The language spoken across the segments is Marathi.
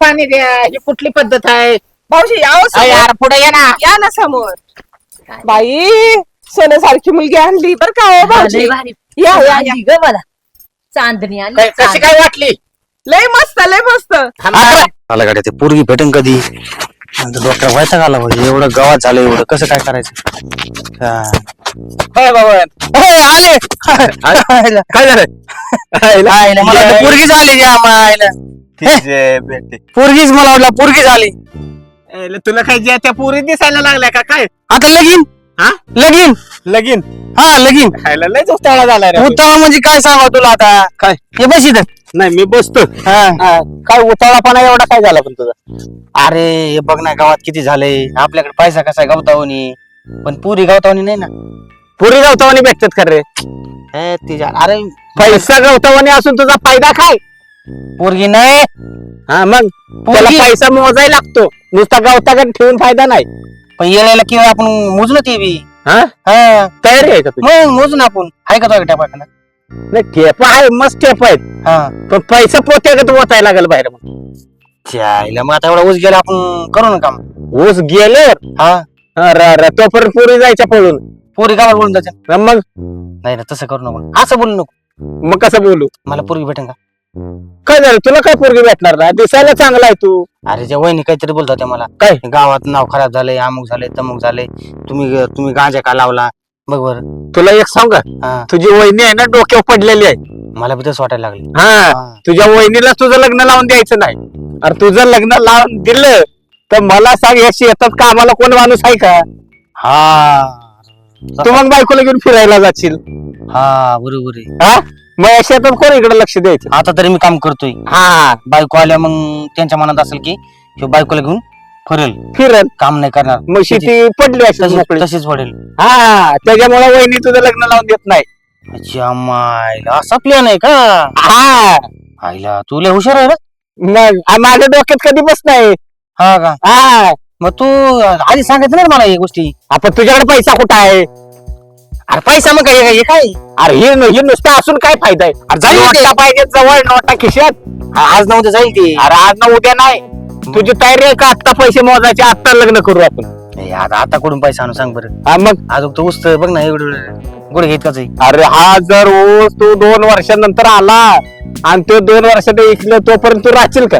पाणी द्या ही कुठली पद्धत आहे? भाऊजी यावं समोर. यार पुढे ये ना. या ना समोर. बाई सोन्यासारखी मुलगी आणली बर का हो भाऊजी लय भारी. या या या. ग मला. चांदणी आली कशी काय वाटली? लय मस्त लय मस्त. थांबा. आला गाड्या ते पोरगी भेटेन कधी? डॉक्टर व्हायचा आला पाहिजे एवढं गावात झालं एवढं कसं काय करायचं? हा. होय बाबा. आले. काय झालं? मला आली या मायला पोरगीच मला वाटलं पोरगीच आली ए, तुला काय ज्या त्या पुरी दिसायला लागल्या का? काय? आता लगीन? हा? लगीन? लगीन? हा लगीन. खायला लय उताळा झालाय रे. उत्तम म्हणजे काय सांगा तुला आता? काय? हे बस इथं. नाही मी बसतो. हा. हा, काय उताळापणा एवढा काय झाला पण तुझा? अरे हे बघ ना गावात किती झालंय. आपल्याकडे पैसा कसा आहे गावतावनी? पण पुरी गावतावनी नाही ना. पुरी गवतावानी भेटतात का रे? हे तिच्या अरे पैसा गवतावानी असून तुझा फायदा काय? पोरगी नाही? हा मग त्याला पोरगी- पैसा मोजायला लागतो. नुसता गवताकडे ठेवून फायदा नाही. पण येण्याला किंवा आपण मोजू ना ते बी. हा? हा. तयारी आहे का तुझी? मग मोजू ना आपण. आहे का तो टाकायला नाही ठेप आहे मस्त ठेप आहेत. हा. पण पैसा पोत्यागत ओतायला लागेल बाहेर मग. त्याला मग आता एवढा ऊस गेला आपण करू ना काम. ऊस गेले हा. तोपर्यंत पुरी जायच्या पळून. पोरी गावात बोलून जायचं मग? नाही ना तसं करू नको. असं बोलू नको. मग कसं बोलू? मला पोरगी भेटेन का? काय झालं? तुला काय पोरगी भेटणार ना दिसायला चांगला आहे तू. अरे त्या वहिनी काहीतरी बोलतात मला. काय? गावात नाव खराब झालंय अमुक झालंय तमुक झालंय. तुम्ही तुम्ही गांजा का लावला? बघ बर. तुला एक सांग हा. तुझी वहिनी आहे ना डोक्यावर पडलेली आहे. मला बी तसं वाटायला लागले हा. तुझ्या वहिनीला तुझं लग्न लावून द्यायचं नाही. अरे तुझं लग्न लावून दिलं तर मला सांग या शेतात कामाला कोण माणूस आहे का? हा. तू मग बायकोला घेऊन फिरायला जाशील. हा बरोबर आहे. हा? मग या शेतात कोण इकडे लक्ष द्यायचं? आता तरी मी काम करतोय. हा. बायको आल्या मग त्यांच्या मनात असेल की ह्यो बायकोला घेऊन फिरेल. फिरल. काम नाही करणार. मग शेती पडली असेल तशीच मोकळी. तशीच पडेल. हा त्याच्यामुळे वहिनी तुझं लग्न लावून देत नाही. अच्छा मायला असा प्लॅन आहे का? हा. आईला तू लय हुशार आहे रे. मग आ, माझ्या डोक्यात कधी बस नाही. हा का? हा. मग तू आधी सांगितलं ना मला ही गोष्टी. आपण तुझ्याकडे पैसा कुठं आहे? अरे पैसा मग काय हे काय? अरे हे हे नुसतं असून काय फायदा आहे? अरे जाईल ते. नोटा पाहिजे जवळ नोटा खिशात. आज ना उद्या जाईल ते. अरे आज ना उद्या नाही. तुझी तयारी आहे का? आत्ता पैसे मोजायचे आत्ता लग्न करू आपण. आता आता कुठून पैसा आणू सांग बरं. हा मग? आज तो उस्त बघ ना एवढं गुड घेत काच अरे हा जर ऊस तू दोन वर्षानंतर आला आणि तो दोन वर्षात इकलं तोपर्यंत तू राहशील का?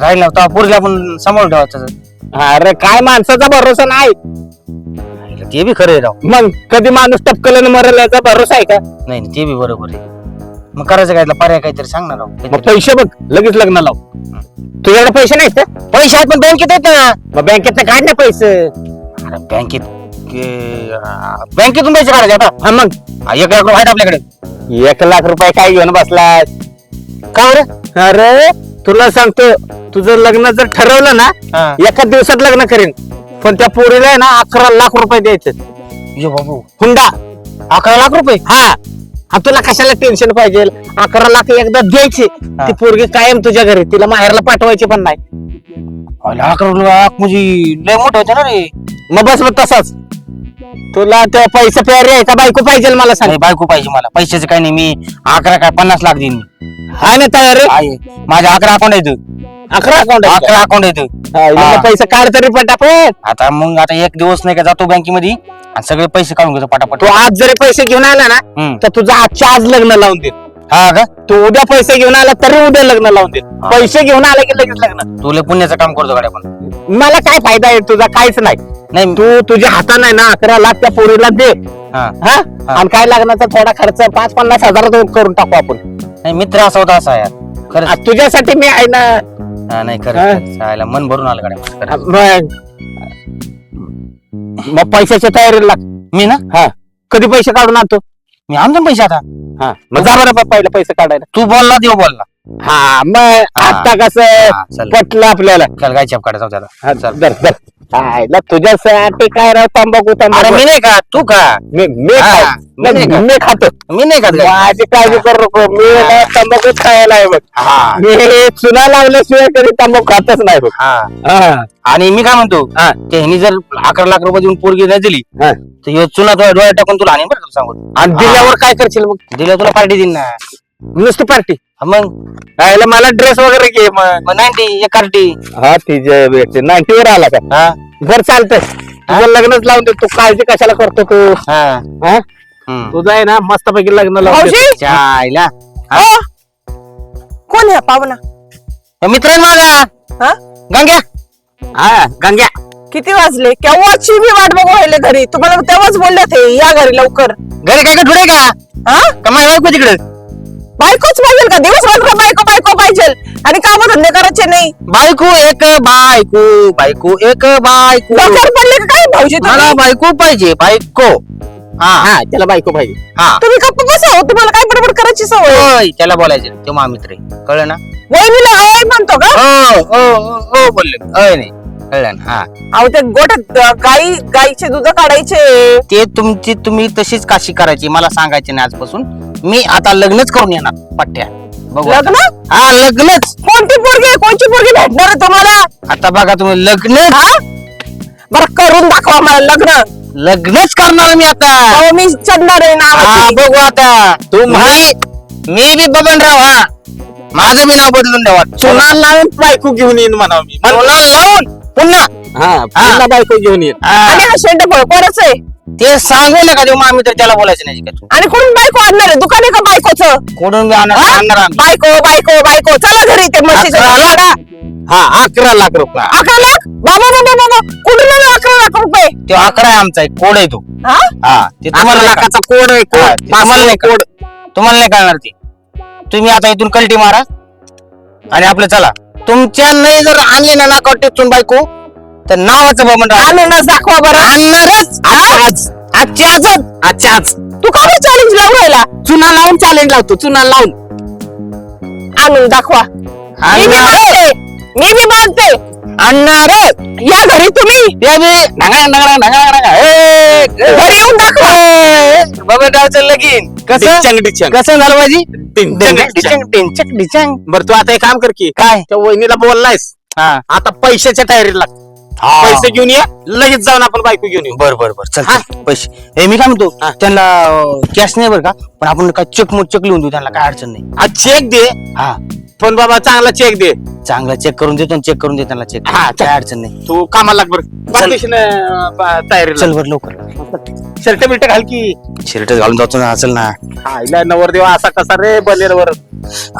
राहील ना तेव्हा पोरीला आपण सांभाळून ठेवायचं. अरे काय माणसाचा भरोसा नाही. आईला ते बी खरं आहे राव. मग कधी माणूस टपकल मरेल याचा भरोसा आहे का? नाही नाही, ते बी बरोबर आहे. मग करायचं काय? त्याला पर्याय काहीतरी सांग ना राव. मग काहीतरी. पैसे बघ लगेच लग्न लाव. तुझ्याकडे पैसे नाहीत का? पैसे आहेत पण बँकेत आहेत ना. मग बँकेत काढ ना पैसे. अरे बँकेत के- आ, बँकेतून पैसे काढायचे आता. हा मग. हा, एक लाख रुपये आहेत आपल्याकडे. एक लाख रुपये काय घेऊन बसलाय का बरं? अरे तुला सांगतो तुझं लग्न जर ठरवलं ना हा. एका दिवसात लग्न करेन. पण त्या पोरीला आहे ना अकरा लाख रुपये द्यायचे. यो बाबू. हुंडा. अकरा लाख रुपये? हा. हा तुला कशाला टेन्शन पाहिजे? अकरा लाख एकदा द्यायचे. ती पोरगी कायम तुझ्या घरी. तिला माहेरला पाठवायची पण नाही. अरे, अकरा लाख म्हणजे लय मोठं होतं ना रे. मग बस मग तसाच. तुला त्या पैसे प्यारे आहे का? बायको पाहिजे मला सांग. बायको पाहिजे मला. पैशाचं काही नाही मी अकरा काय पन्नास लाख देईन मी. हा ना तयार आहे. आहे. माझ्या अकरा अकाउंट आहेत अकरा अकाउंट अकरा अकाउंट आहेत. हा. पैसे काढ तरी आता मग आता एक दिवस नाही का जातो बँकेमध्ये. आणि सगळे पैसे काढून घेतो पटापट. तू आज जरी पैसे घेऊन आला ना हम्म. तर तुझं आजच्या आज लग्न लावून दे. हा का? तू उद्या पैसे घेऊन आला तरी उद्या लग्न लावून दे. पैसे घेऊन आले की लगेच लग्न. तुला पुण्याचं काम करतो गाड्या पण. मला काय फायदा आहे तुझा? काहीच नाही. नाही. तू तुझ्या हाताने ना अकरा लाख त्या पोरीला दे. हा. हा? आणि काय लागण्याचा थोडा खर्च पाच पन्नास हजार करून टाकू आपण. नाही मित्र असा होता असा यार. खरंच. आ, तुझ्यासाठी मी आहे ना हा, नाही हा. खरं चायला मन भरून आलं गाड्या खरंच. मग. मग पैशाच्या तयारीला लाग मी ना? हा. कधी पैसे काढून आणतो? मी आणतो ना पैसे आता. हा. मग जा बरं पहिले पैसे काढायला. तू बोलला देव बोलला. हा मग. हा. आता कसं हा, चल. पटलं आपल्याला. चल काय छाप काढायचा होता हा. चल. दर दर आयला तुझ्यासाठी काय राव तंबाखू अरे तंबाखू मी नाही का तू का मी मी हा, मी नाही खात. मी खातो. मी नाही का माझी काळजी करू नको. मी ना तंबाखू खायला आहे बघ. हा. मी चुना लावल्याशिवाय कधी तंबाखू खातच नाही बघ. हा. हा. आणि मी काय म्हणतो हा. ते ह्यानी जर अकरा लाख रुपये देऊन पोरगी नाही दिली हा. तर ह्यो चुना तुला डोळ्यात टाकून तुला आणि बरं का सांगू? आणि दिल्यावर काय करशील मग दिलं तुला पार्टी देईन ना. नुसती पार्टी. मग? राहिला मला ड्रेस वगैरे घे मग नाईन्टी एक कार्टी हा तिचे भेटते नाईन्टी वर आला का? हा. बर चालतंय. तुझं लग्नच लावून दे. तू काळजी कशाला करतो तू? हा. हा? हम्म. तुझं आहे ना मस्तपैकी लग्न लावून चायला अ, कोण आहे पाहुणा? मित्रांनो माझा हा? गंग्या. हा गंग्या. किती वाजले? केव्हाची मी वाट बघू राहिले घरी. तुम्हाला तेव्हाच बोलले ते या घरी लवकर. घरी काय का ठुडे का? हा? कमाई बायको तिकडे? बायकोच पाहिजे का? दिवस रात्र बायको बायको पाहिजे. आणि काम धंदे करायचे नाही. बायको एक बायको बायको एक बायको. डोक्यावर पडले का काय भाऊजी मला बायको पाहिजे बायको. हा. हा त्याला बायको पाहिजे. हा. तुम्ही गप्प बसा हो तुम्हाला काय बडबड करायची सवय? होय त्याला बोलायचं तो महामित्र आहे. कळलं ना? वहिनीला हवाय म्हणतो का? हो हो हो हो बोलले. नाही. कळलं ना? हा. अहो ते गोठ्यात अ, गाई गाईचे दूध काढायचे. ते तुमची तुम्ही तशीच काशी करायची मला सांगायची नाही आजपासून. मी आता लग्नच करून येणार पठ्ठ्या. बघू लग्न? हा लग्नच. कोणती पोरगी कोणची पोरगी भेटणार आहे तुम्हाला? आता बघा तुम्ही लग्न हा? बरं करून दाखवा मला लग्न. लग्नच करणार मी आता. अहो मी चढणार आहे हा ना बघू आता. तू मी मी बी बबनराव हा. माझं बी नाव बदलून द्यावा चुना लावून बायको घेऊन येईन म्हणा मी. सोना लावून? पुन्हा. हा पुन्हा बायको घेऊन येईन हा, आणि हा शेंड कोणाच आहे. ते सांगू नका देऊ मामी तर त्याला बोलायचं नाही का आणि कोण बायको आणणार आहे? दुकान आहे का बायकोचं? कोडून बी आणणार हा? आणणार आम्ही. बायको बायको बायको. चला घरी ते म्हशीच्या अकरा लाख? हा अकरा लाख रुपये. अकरा लाख? बाबा बाबा बाबा कुठून आले अकरा लाख रुपये? तो अकरा आहे आमचा एक कोड आहे तो. हा? हा ते अकरा तुम्हाला नाही लाखाचा कोड आहे हा, कोड. ते तुम्हाला नाही कोड तुम्हाला नाही कळणार ते. तुम्ही आता इथून कल्टी मारा आणि आपलं चला. तुमच्या नाही जर आणले ना नाकावर टेचून बायको तर नावाचं बबन. आणूनच दाखवा बरं. आणणारच आज आजची. आजच? आज. तू का चॅलेंज लावून राहिला? चुना लावून चॅलेंज लावतो चुना लावून. आणून दाखवा. मी बी आणणार मागते मी बी आणणारच या घरी तुम्ही? ते बी. ढंगा ढंगा ढंगा ढंगा ए, ए, घरी येऊन दाखवा. ए, बबनरावचं लगीन. कसं? डिचंग डिचंग कसं झालं माझी डिचंग बरं तू आता एक काम कर की काय? त्या वहिनीला बोललायस. हा. आता पैशाच्या तयारीला लाग. पैसे घेऊन ये लगेच जाऊन आपण बायको घेऊन येऊ. बर बर बर. चल हा. पैसे. हे मी काय म्हणतो. त्यांना कॅश नाही बरं का? पण आपण काय चेक मोठ चेक लिहून देऊ त्यांना काय अडचण नाही. चेक दे. हा. पण बाबा चांगला चेक दे. चांगला चेक करून देतो चेक करून दे त्यांना चेक हा, चल. काय अडचण नाही. तू कामाला लाग बरं. परदेशीनं तयारीला. चल बर लवकर. शर्ट बिर्ट घाल की. शर्ट घालून जातो ना चल ना. आईला नवरदेव असा कसा रे बनेरवर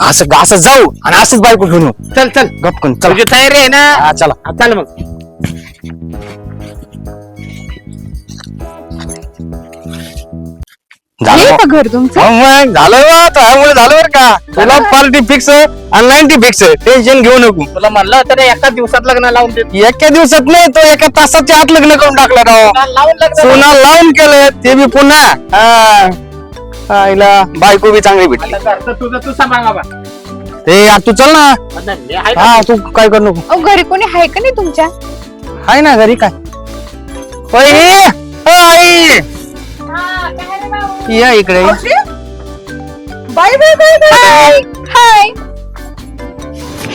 असं असं जाऊ आणि असंच बायको घेऊन येऊ. चल चल. गपकन चल. तुझी तयारी आहे ना? हा चला. चल मग. झालं बा. घर तुमचं? मग मग झालं बा, त्यामुळे झालं बरं का. तुला पार्टी फिक्स आणि नाईन्टी फिक्स टेन्शन घेऊ नको. तुला म्हणलं होतं ना एका दिवसात लग्न लावून दे एका दिवसात नाही तो एका तासाच्या आत लग्न करून टाकलं राव लावून लग्न सोना लावून केलं ते बी पुन्हा. हा. आईला बायको बी चांगली भेटली. आता घरचं तुझं तू सांभाळ बाबा. ते यार तू चल ना. आता आहे. हा तू काय कर नको. अहो घरी कोणी आहे का नाही तुमच्या? हाय ना घरी काय? आई! या इकडे bye bye bye bye hi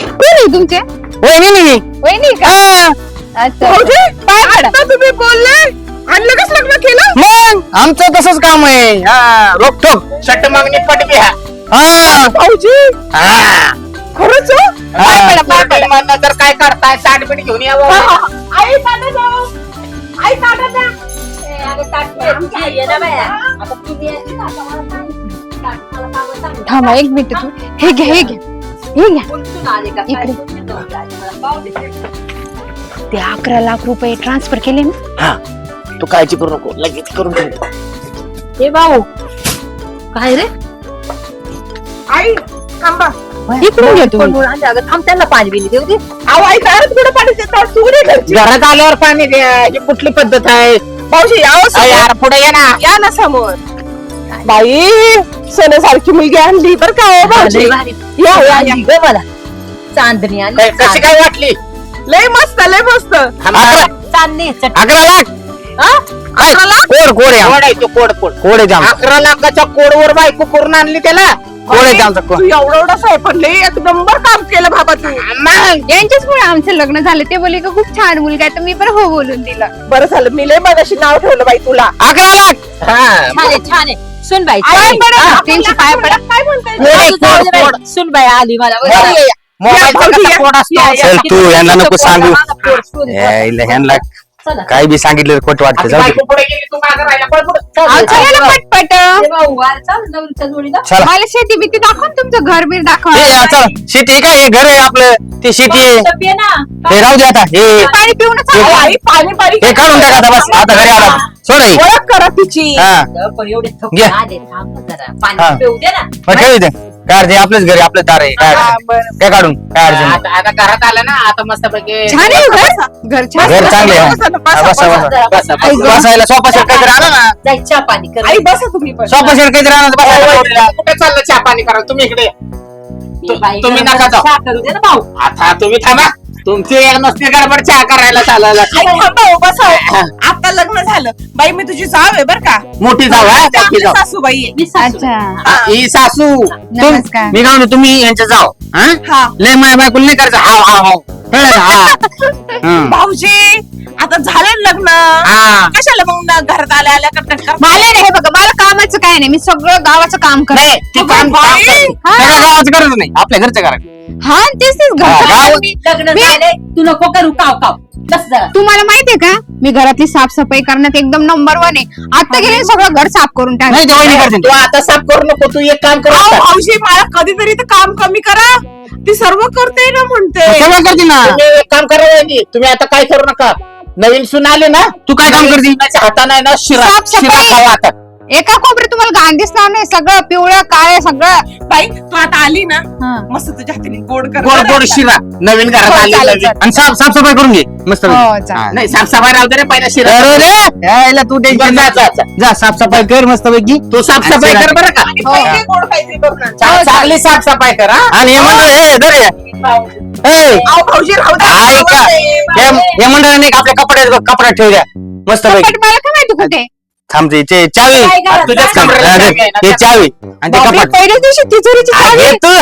कोण आहे तुमचे वहिनी वहिनी का हा. अच्छा भाऊजी पाय पडा आता तुम्ही बोलले आणि लगेच लग्न केलं मग आमचं तसंच काम आहे हा रोकठोक शर्ट मागणी पटवी हा हा भाऊजी हा. खरंच हो? पाय पडा पाय पडा म्हणणं तर काय करताय साठ पीठ घेऊन यावं आई काढा जाऊ आई काढा जा थांबा एक मिनिट तू. हे घ्या हे घ्या हे घ्या. इकडे. ते अकरा लाख रुपये ट्रान्सफर केले ना. तू काळजी करू नको. लगेच करून ठेव. हे भाऊ. काय रे? आई थांबा. इकडून थांब त्यांना पाणी बिनी देऊ दे. अहो आई काय कुठं पाणी देतात? तू नाही घरची? घरात आल्यावर पाणी द्या. ही कुठली पद्धत आहे? यावं अहो, समोर. यार पुढे ये ना. या ना समोर. बाई सोन्यासारखी मुलगी आणली बर का हो भाऊजी. या या या. दे मला. चांदणी आली काय- कशी काय वाटली? लय मस्त लय मस्त. अकरा. चांदणी चट अकरा लाख? हा? अकरा लाख? कोड कोड आहे. कोड आहे. तो कोड कोड. आहे. अकरा लाखाच्या कोडवर बायको करून आणली त्याला. कोण आहे तू एवढा एक नंबर काम केलं बाबा तू यांच्याच मुळे आमचं लग्न झालं ते बोलले का खूप छान मुलगा आहे तर मी पण हो बोलून दिलं बरं झालं मी लय मगाशी नाव ठेवलं बाई तुला अकरा लाख हा. छान आहे छान आहे सुन बाई हा, त्यांची पाय पडा. काय म्हणताय. सुन बाई आली मला या, या, या. मोबाईलचा भाऊजी, कसा या. कोड असतो? या, या. चल तू यांना नको सांगू यायला ह्यांना चला. काय बी सांगितलं खोट वाटतं जाऊ दे. अहो, चला. ना पटपट. ए भाऊ, अरे चाल. नवरीच्या जोडीला. चला. मला शेती बिती दाखव तुमचं घर बीर दाखवा. हे या, चल. शेती काय हे घर आहे आपलं. ते शेती आहे. तर ना. हे राहू दे आता. हे. पाणी पिऊनच हे- अहो, आई पाणी पाणी हे काढून टाका आता बस. आता घरी आला. सोड हे. ओळख करा तिची. हा. पण एवढे थकून घे. आले, थांब ना जरा. हा. पाणी पिऊ दे ना. मग ठेव इथे. काय अडचण आपलंच घरी आपलंच दार आहे. काय हा, अडचण बरं. नाही. ते काढून. काय अडचण. आता आता घरात आलं ना आता मस्त पैकी छान आहे घर. घर छान घर चांगले आहे बसा ना, बसा, बसा. बसायला सोफा सेट काहीतरी आणा ना? जाय चहा पाणी कर. आई बसा तुम्ही पण. सोफा सेट काहीतरी आणा बसायला जोडीला. कुठे चाललं चहा पाणी करा तुम्ही इकडे बाई तुम्ही नका जाऊ. चहा करू दे ना भाऊ. आता तुम्ही थांबा. तुमची एक नसते गडबड चहा करायला चालायला आई थांबा हो, बसा हो. आता लग्न झालं? बाई मी तुझी जाव आहे बर का. मोठी हा? सासूबाई आहे. मी सासू. अच्छा. हा, ही सासू. नमस्कार. मी काय म्हणतो तुम्ही यांच्या जाव हा? हा. लय माय बायकोला नाही करायचं. हाव हाव हाव. कळलं का? हा. हं. भाऊजी आता झालं ना लग्न? हा. कशाला मग ना घरात आल्या आल्या कटकट कर मला नाही हे बघा मला कामाचं काय नाही. मी सगळं गावाचं काम नाही करते ते काम बाई. सगळ्या गावाचं गरज नाही. आपल्या घरचं करा हा तेच तेच घर गाव- लग्न झालंय तू नको करू. काव काव. बस जरा. तुम्हाला माहितीये का? मी घरातली साफसफाई करण्यात एकदम नंबर वन आहे. आता गेले सगळं घर साफ करून नाही टाकलं ते वहिनी करते तू आता साफ करू नको. तू एक काम कर अहो, आता. मला कधीतरी तर काम कमी करा. ती सर्व करते ना म्हणते. सगळं करते ना. तुम्ही एक काम करा वहिनी. तुम्ही आता काय करू नका. नवीन सून आले ना तू काय काम करते? हाताने ना शिरा साफसफाई. शिरा खावा आता. एका कोपऱ्यात तुम्हाला घाण दिसणार नाही सगळं पिवळं काळे सगळं बाई तू आता आली ना हा. मस्त तुझ्या हाताने गोड कर गोड गोड शिरा नवीन घरात हो, आली चालेल, नवीन. चालेल. आणि साफ साफसफाई करून घे मस्त हो. चालेल. हा. नाही साफसफाई राहू दे रे पहिला शिरा अरे रे, यायला तू टेन्शन जा, जा, नाही. जा साफसफाई कर मस्त पैकी तू साफसफाई कर बरं का आणि पहिले गोड काहीतरी करून आण. चा- चांगली साफसफाई कर हा आणि हे मंडळ हे धर हे. ए, अहो, भाऊजी राहू दे. ऐका हे हे मंडळाने आपल्या कपड्यात कपड्यात ठेवू द्या मस्त पैकी मला काय माहिती कुठे थांबते ते चावी. काय घरात तुझ्याच जा. कमरेला चावी. आहे ना, ते चावी. आणि ते बापरे, कपाट पहिल्याच दिवशी तिजोरीची हा, चावी. घे तू.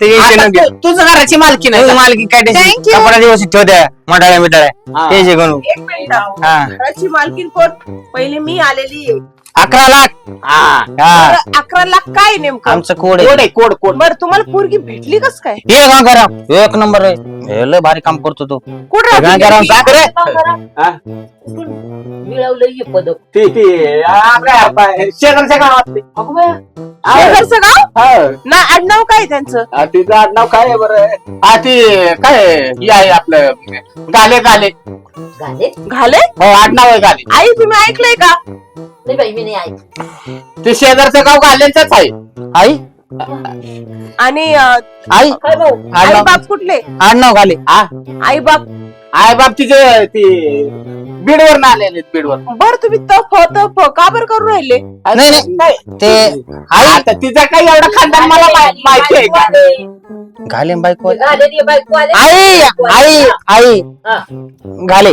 ते आता तू- तुझं घराची मालकी नाही नाही मालकी काय Thank you. कपडा व्यवस्थित ठेव द्या मंडाळ्या मिटाळ्या हा. टेन्शन घेऊन एक मिनिट. हा. घराची मालकीन कोण? पहिले मी आलेली आहे. अकरा लाख. हा. हा. बरं, अकरा लाख काय नेमकं? आमचं कोड कोड आहे कोड कोड. बरं तुम्हाला पोरगी भेटली कस काय? ये करा एक नंबर आहे. हे लय भारी काम करतो तो. कुठं राहते. हा? कुठून मिळवलं हे पदक. ती ती आपल्या शेजारच्या गावातली. अगं बाया, शेजारचं गाव? हा. ना आडनाव काय त्यांचं? हा, तिचं आडनाव काय आहे बरं? हा ती काय आहे? ही आहे आपलं गाले गाले झाले घाले? हो आडनाव आहे गाले आई तुम्ही ऐकलंय का? नाही बाई मी नाही ते शेजारचं गाव गाल्यांचंच आहे. आई? आणि अं, आई? काय भाऊ? आई आडनाव बाप कुठले? आडनाव घाले आई बाप आई बाप तिचे ती बीडवर ना आलेले बीडवर बर तुम्ही तफ तफ का बर करू राहिले? नाही नाही. ते आई आता तिचा काही एवढा खानदान मला मा- माहिती आहे का? घाले बायको आले आई आई आई. हा. घाले गाले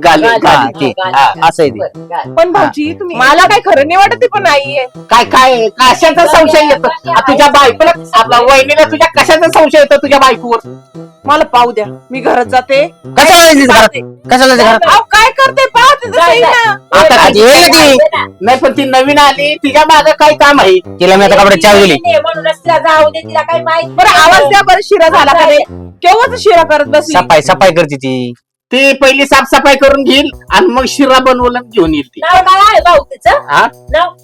गाले, हा, गाले. ते. गाले. हा, असं आहे ते. बरं, गाले. पण भाऊजी तुम्ही मला काय खरं नाही वाटत पण आई काय काय कशाचा संशय येतो? आ, तुझ्या बायकोला आपल्या वहिनीला तुझ्या कशाचा संशय येतो तुझ्या बायकोवर? मला पाहू द्या. मी घरात जाते. कशाला घरात. कशाला जायचं घरात? अहो काय करते? ना. आता ती- येईल ती? नाही पण ती नवीन आली. तिच्यामागे काय काम आहे? तिला मी आता कपड्यात चावी दिली. तिला जाऊ दे तिला काय माहीत बरं आवाज द्या बरं शिरा झाला का नाही? केव्हाच शिरा करत बसली? सफाई सफाई करते ती. ती पहिली साफसफाई करून घेईल आणि मग शिरा बनवून घेऊन येईल ती. नाव काय आहे भाऊ तिचं? हा? नाव?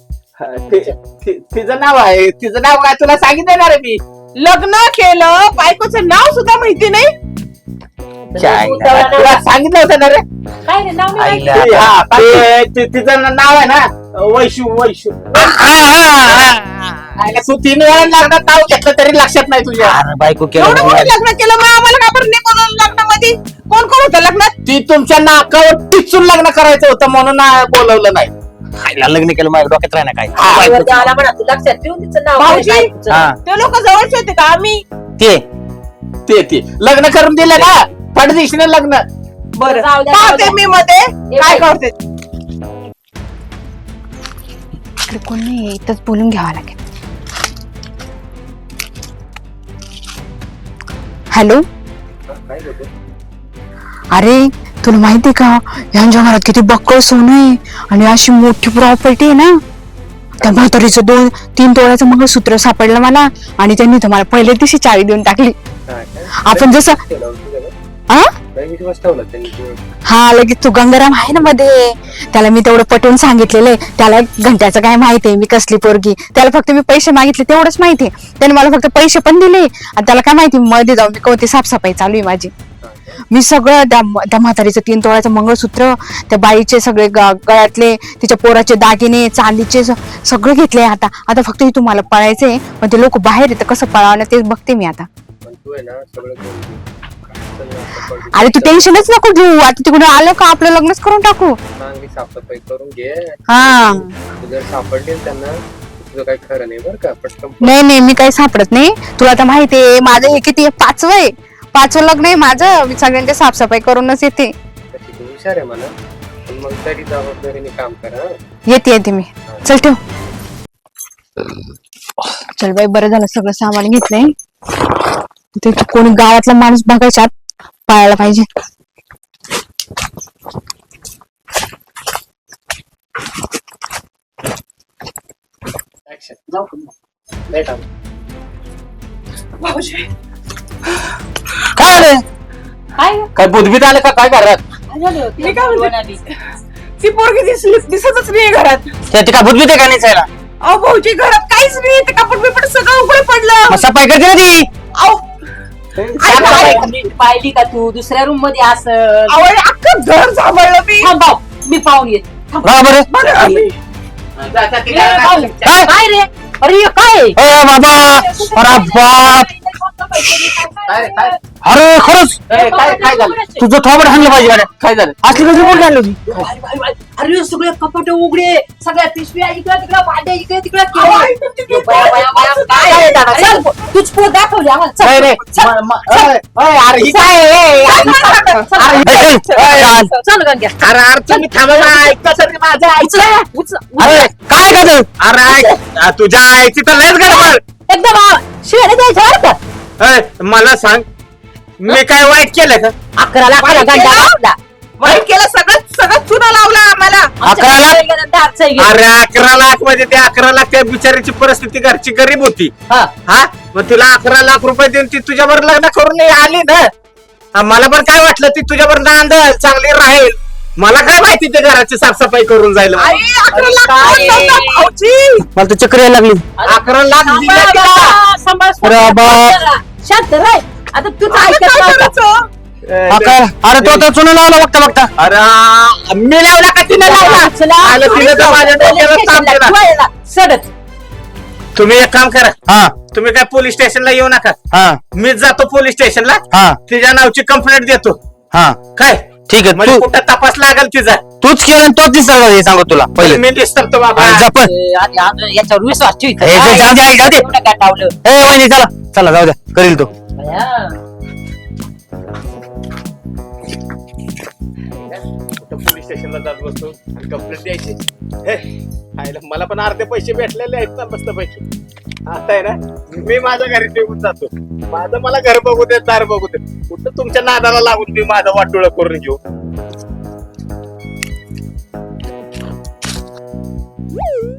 ति- ति- तिचं नाव आहे. तिचं नाव काय तुला सांगितलं ना रे मी? लग्न केलं बायकोचं नाव सुद्धा माहिती नाही. तुला सांगितलं होतं ना रे? काय रे नाव नाही माहिती? आईला. ती- हा, ते- ति- तिचं नाव आहे ना वैशू वैशू. आईला तू तीन वेळा लागणार नाव घेतलं तरी लक्षात नाही तुझ्या. अरे बायको केलं एवढं मोठं नाही. लग्न केलं मग आम्हाला का बरं नाही बोलवलं लग्नामध्ये? कोण कोण होतं लग्नात ती तुमच्या नाकावर टिचून लग्न करायचं होतं म्हणून आ, बोलवलं नाही. खायला लग्न केलं माझ्या डोक्यात राही ना काय म्हणा तू लक्षात ठेवून तिचं नाव काय भाऊजी. बायकोचं. हा. ते लोक जवळचे होते का? आम्ही? ते. ते ते. लग्न करून दिलं ना? पडदिशीने लग्न. बरं. जाऊ द्या, जाऊ पाहते द्या. मी मध्ये. काय. करते? इकडे कोण नाही इथंच बोलून घ्यावं लागेल. हॅलो? अरे तुला माहितीये का? यांच्या घरात किती बक्कळ सोनं आहे. आणि अशी मोठी प्रॉपर्टी आहे ना? त्या म्हातारीचं दोन तीन तोळ्याचं मंगळसूत्र सापडलं मला आणि त्यांनी तर मला पहिल्या दिवशी चावी देऊन टाकली. आपण जसं हा लगेच तू गंगाराम आहे ना मध्ये. त्याला मी तेवढं पटवून सांगितलेलं आहे. त्याला घंट्याचं काय माहिती आहे? मी कसली पोरगी? त्याला फक्त मी पैसे मागितले तेवढंच माहिती आहे. त्याने मला फक्त पैसे पण दिले. आणि त्याला काय माहिती मध्ये जाऊन मी कोणती साफसफाई चालू आहे माझी. मी सगळं त्या त्या म्हातारीचं तीन तोळ्याचं मंगळसूत्र त्या बाईचे सगळे ग- गळ्यातले तिच्या पोराचे दागिने चांदीचे स- सगळं घेतले आता. आता फक्त हे तुम्हाला पळायचंय. पण ते लोक बाहेर येतं कसं पळावं तेच बघते मी आता. अरे तू टेन्शनच नको घेऊ. आता तिकडून आलं का? आपलं लग्नच करून टाकू. चांगली साफसफाई करून घे. हा. तू जर सापडले त्यांना तुझं काही खरं नाही बरं का. पटकन नाही नाही मी काही सापडत नाही. तुला आता माहिती आहे माझं हे किती आहे? पाचवं आहे. पाचवं लग्न आहे माझं. मी सगळ्यांची साफसफाई करूनच येते. तशी तू हुशार आहे म्हणा पण मग तरी जबाबदारीने काम कर हा. येते येते मी. चल ठेव. चल बाई बरं झालं सगळं सामान घेतलंय. ते कोणी गावातला माणूस बघायच्या आत पाळायला पाहिजे. काय आलं काय काय बुधबीत आलं का? काय घरात? मी काय म्हणते? ती पोरगी दिसली दिसतच नाही घरात. ते काय बुद्धबीत आहे का नाही सायला अहो भाऊजी घरात काहीच नाही ते कापड बिपड सगळं उघड पडलं. मग सफाई करते ना ती. अहो पाहिली का तू? दुसऱ्या रूममध्ये असं. अख्खं घर सांभाळलं मी. थांबाव मी पाहून येत. बरं. बरं. काय? काय रे? अरे हे काय? ए बाबा. अरे बाप. काय काय? अरे खरंच. काय काय काय झालं? तुझं थोबड हाणलं पाहिजे गाड्या काय झालं? असली कशी बोल आणली होती? अरे, अरे, अरे सगळे कपाट उघडे. सगळ्या पिशव्या इकडे तिकडे भांड्या इकडे तिकडे. बया, बया, बया, काय? दादा? चल, आम्हाला चल. काय रे चल, म- म- अय, अय, अरे ही काय आहे? चल, चल, चल, चल. चल गंग्या अरे अरे तुम्ही थांबा ना, ऐका तरी माझं ऐका उचला, उचला. अरे काय का तू अरे ऐक, आ, तुझ्या आईची तर लयच गडबड एकदम आ, शिव्या द्यायच्या बरं का अय, मला सांग मी काय वाईट केलं का अकरा लाखाला वाईट केलं सगळं सगळं चुना लावला आम्हाला आमच्या अकरा लाख? गेलं. अरे अकरा लाखमध्ये ते अकरा लाख त्या बिचारीची परिस्थिती घरची गरीब होती हा. हा मग तिला अकरा लाख रुपये देऊन ती तुझ्यावर लग्न करून नाही आली ना हा, मला पण काय वाटलं ती तुझ्यावर नांद चांगली राहील मला काय माहिती ते घराची साफसफाई करून जाईल आई अकरा लाख काय? कोण नव्हता, भाऊजी मला तर चक्कर यायला लागली अकरा लाख दिले सांभाळ तिला. बाबा, सांभाळ, अरे सांभाळ. बाबा. शांत राह आता ऐकत काय नव्हता. करायचं? अकरा अरे तो तर चुना लावला बघता बघता. अरे मी लावला का तिने लावला? उचला. आलं तिने तर माझ्या डोक्याला ताप दिला. ठेवायला, सडत तुम्ही एक काम करा. हा. तुम्ही काय पोलीस स्टेशनला येऊ नका. हा. मीच जातो पोलीस स्टेशनला. हा. तिच्या नावची कंप्लेंट देतो. हा. काय? ठीक आहे. म्हणजे तू कुठं तपास लागेल तिचा? तूच केलं आणि तोच दिसला हे सांगतो तुला पहिले. मी दिसतो बाबा. जा पण ए, याच्यावर विश्वास ठेवीत ए, जे जाऊ दे, जाऊ दे. ए वहिनी चला. चला जाऊ द्या. करील तो. स्टेशनला जात बसतो आणि कंप्लेंट द्यायची. मला पण अर्धे पैसे भेटलेले आहेत ना मस्त पैसे आता आहे ना मी माझ्या घरी ठेवून जातो. माझं मला घर बघू देत दार बघू देत कुठं तुमच्या नादाला लागून मी माझा वाटोळ करून घेऊ? Woo!